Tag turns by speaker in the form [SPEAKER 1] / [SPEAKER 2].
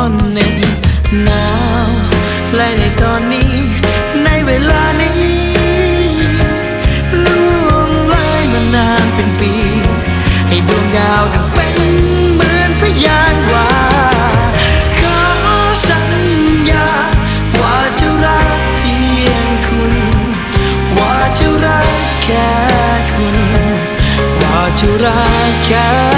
[SPEAKER 1] อนตอนเหน็บหนาวและในตอนนี้ ในเวลานี้ล่วงเลยมานานเป็นปี ให้ดวงดาวดังเป็นเหมือนพยานว่าขอสัญญา ว่าจะรักเพียงคุณ ว่าจะรักแค่คุณ ว่าจะรักแค่